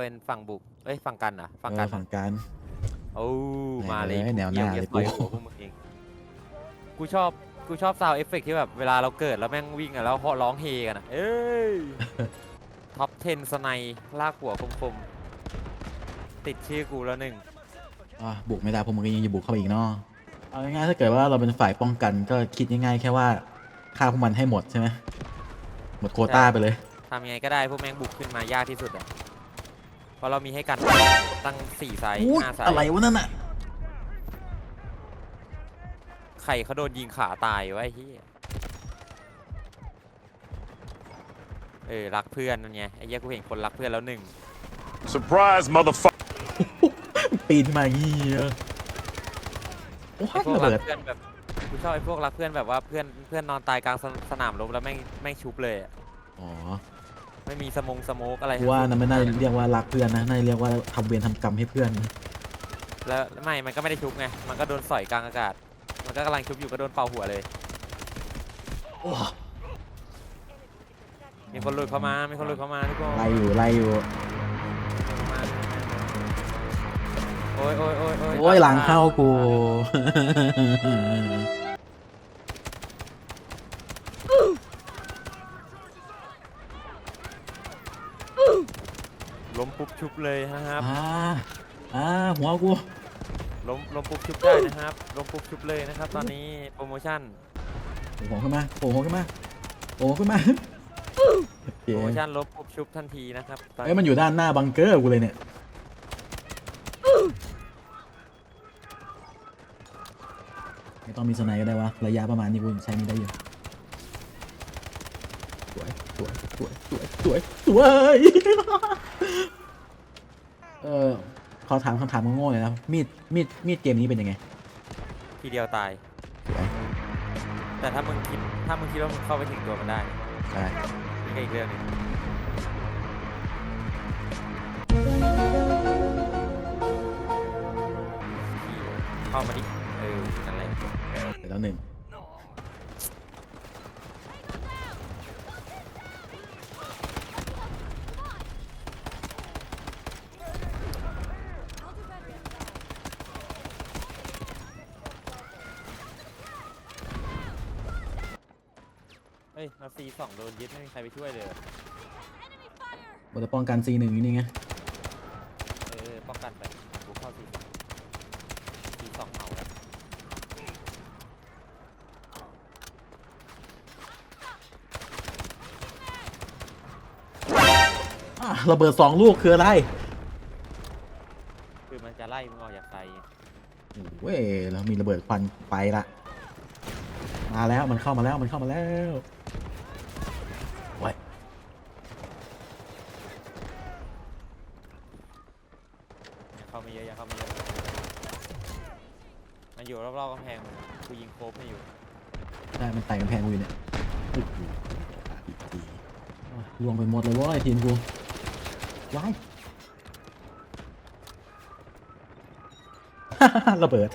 เป็นฝั่งบุกเอ้ยฝั่งกันเหรอะฝั่งเอกัอนฝั่งการโอ้มาเลยแหม่แนวหน้าเยี่ยมเลยเยี่ยมกูต่อยหัวพวกมึงเองกูชอบกูชอบซาวเอฟเฟกที่แบบเวลาเราเกิดแล้วแม่งวิ่งอะแล้วเหาะร้องเฮกันอะเอ้ยท็อป 10 สไนด์ลากหัวคมๆติดชื่อกูแล้วหนึ่งอะบุกไม่ได้พวกมึงก็ยังจะบุกเข้าไปอีกเนาะเอาง่ายๆถ้าเกิดว่าเราเป็นฝ่ายป้องกันก็คิดง่ายๆแค่ว่าฆ่าพวกมันให้หมดใช่ไหมหมดโควต้าไปเลยทำยังไงก็ได้พวกแม่งบุกขึ้นมายากที่สุดอะ เพราะเรามีให้กันตั้งสี่ไซส์อุ๊ยห้าไซส์อะไรวะนั่นอะใครเขาโดนยิงขาตายวะไอ้เหี้ยเออรักเพื่อนนั่นไงไอ้เหี้ยกูเห็นคนรักเพื่อนแล้วหนึ่ง Surprise, motherfucker. ปีนมาอย่างงี้เออโอ้ไอ้ยพวกระรัเบิดกเพื่อนแบบกูชอบไอ้พวกรักเพื่อนแบบว่าเพื่อนเพื่อนนอนตายกลางสสนามรบแล้วแม่งแม่งชุบเลยอะอ๋อ ไม่มีสมงสโมกอะไรกูว่านั่นไม่น่าเรียกว่ารักเพื่อนนะน่าจะเรียกว่าทำเวรทำกรรมให้เพื่อนแล้วไม่มันก็ไม่ได้ชุบไงมันก็โดนสอยกลางอากาศ มันก็กำลังชุบอยู่ก็โดนเป่าหัวเลย โอ้มีคนหลุดเข้ามามีคนหลุดเข้ามาทุกคน ไล่อยู่ไล่อยู่โอ้ยโอ้ยโอ้ยโอ้ยโอ้ยหลังเข้ากู ล้มปุ๊บชุบเลยนะครับอ่าอ่าหัวกูล้มล้มปุ๊บชุบได้นะครับล้มปุ๊บชุบเลยนะครับ ตอนนี้โปรโมชั่นโผล่หัวขึ้นมาโผล่หัวขึ้นมาโผล่หัวขึ้นมาโอเคโปรโมชั่นล้มปุ๊บชุบทันทีนะครับตอนเอ้ยมันอยู่ด้านหน้าบังเกอร์กูเลยเนี่ยไม่ต้องมีสไนก็ได้วะระยะประมาณนี้กูยังใช้นี่ได้อยู่สวยสวยสวยสวยสวยสวย เออขอถามคำถามโง่ๆเลยนะมีดมีดมีดเกมนี้เป็นยังไงทีเดียวตาย สวยแต่ถ้ามึงคิดถ้ามึงคิดว่ามึงเข้าไปถึงตัวมันได้ได้ นี่ก็อีกเรื่องหนึงเข้ามาดิเออนั่นแหละ เดี๋ยวแล้วหนึ่ง เฮ้ยเราซีสองโดนยึดไม่มีใครไปช่วยเลยเหรอบทป้องกัน C หนึ่งอยู่นี่ไง เออป้องกันไปกูเข้าซีซีสองเหมาแล้วอะระเบิดสองลูกคืออะไรคือมันจะไล่มึงออกจากไฟเว้ยเรามีระเบิดควันไปละ มาแล้วมันเข้ามาแล้วมันเข้ามาแล้วเว้ย อย่ามาเยอะอย่าเข้ามาเยอะมันอยู่รอบๆกำแพงกูยิงโคบไม่อยู่ได้มันไต่กำแพงกูอยู่เนี่ยโอ้โหอีกทีอะลวงไปหมดเลยเว้ยทีมกูว้าย ระเบิด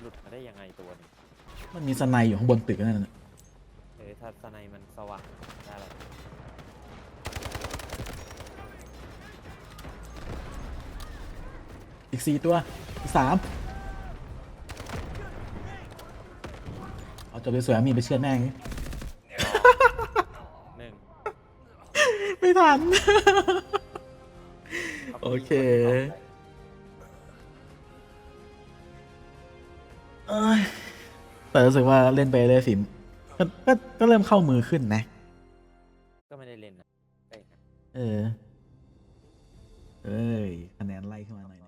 หลุดมาได้ยังไงตัวนี้มันมีสไนอยู่ข้างบนตึกนั่นน่ะเออถ้าสไนมันสว่าง อีกสี่ตัว อีกสามเอาจบเลยสวยๆมีไปเชื่อดแม่งหนึ่งไม่ทันาโอเคเอ้ยแต่รู้สึกว่าเล่นไปเลยฟิล์มก็ก็ก็เริ่มเข้ามือขึ้นนะ ก็ไม่ได้เล่นนะเอ้ยเออ เอ้ยคะแนนไล่ขึ้นมาหน่อย